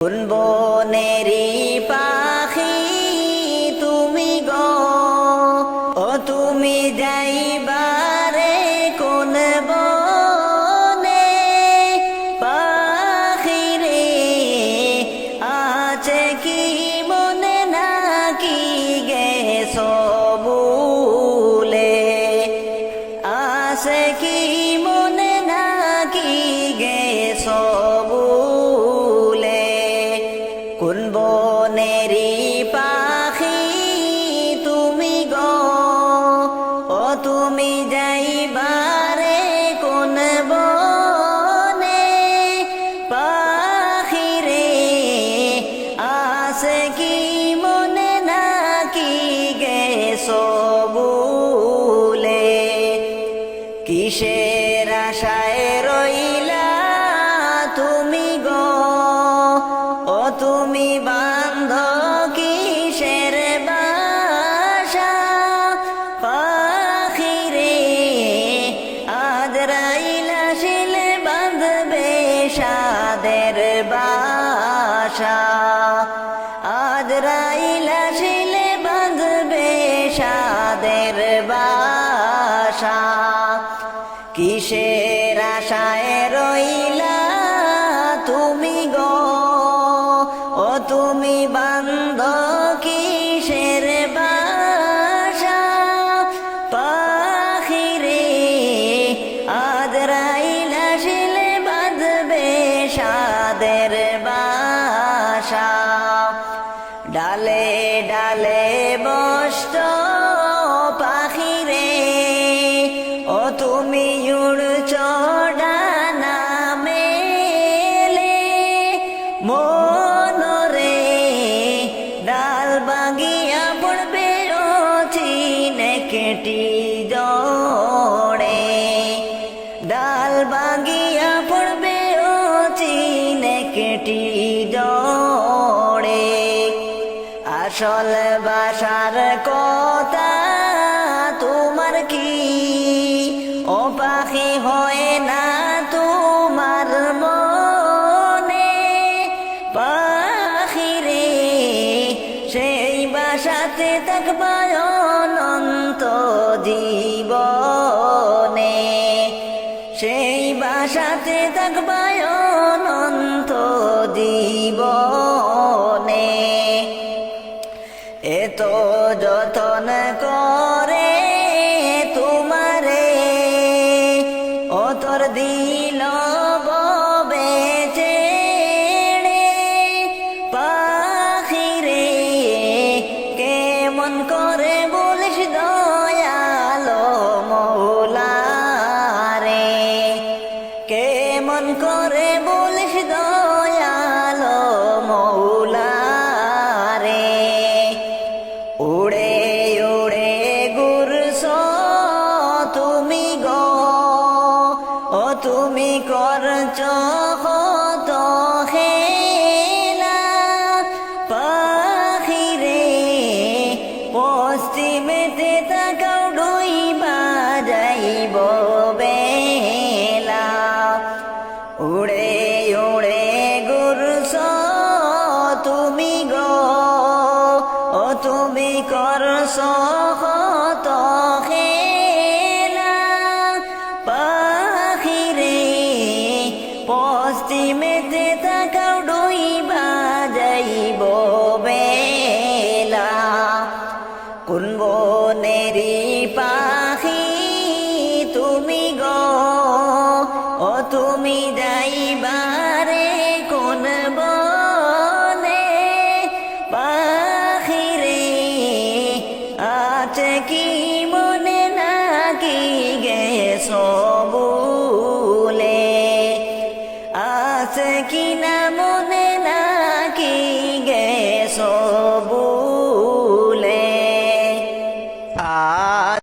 কোন বনেরি পাখি কিসের আশায় রইলা তুমি গো? ও তুমি বান্ধ কিসের বাসা? পাখি রে আজ রাইলা শিলে বাঁধবে সাদের বাসা। আজ রাইলা শিলে বাঁধবে সাদের বাসা সাদের বাসা। ডালে ডালে বষ্ট পাখি রে ও তুমি উড়ছ মেলে। ডাল চিনে কেটি জড়ে। ডাল বাগিয়া আসল বাসার কথা, তোমার কি? ও পাখি হয় না তোমার মনে। পাখি রে, সেই বাসাতে থাকবা অনন্ত জীবনে। সেই বাসাতে থাকবা অনন্ত জীবনে। দিল বেচে পাখি রে কেমন করে বলিস দয়ালো মৌলা রে কেমন করে বলিস দয়ালো মৌলা রে উড়ে উড়ে করস কত খেলা। পাখি রে পশ্চিমেতে তাকাও ডুই বাজাইব বেলা। কোন বনেরি পাখি তুমি গো, ও তুমি যাইবারে কি মনে নাকি গেছো বলে? আছে কি না মনে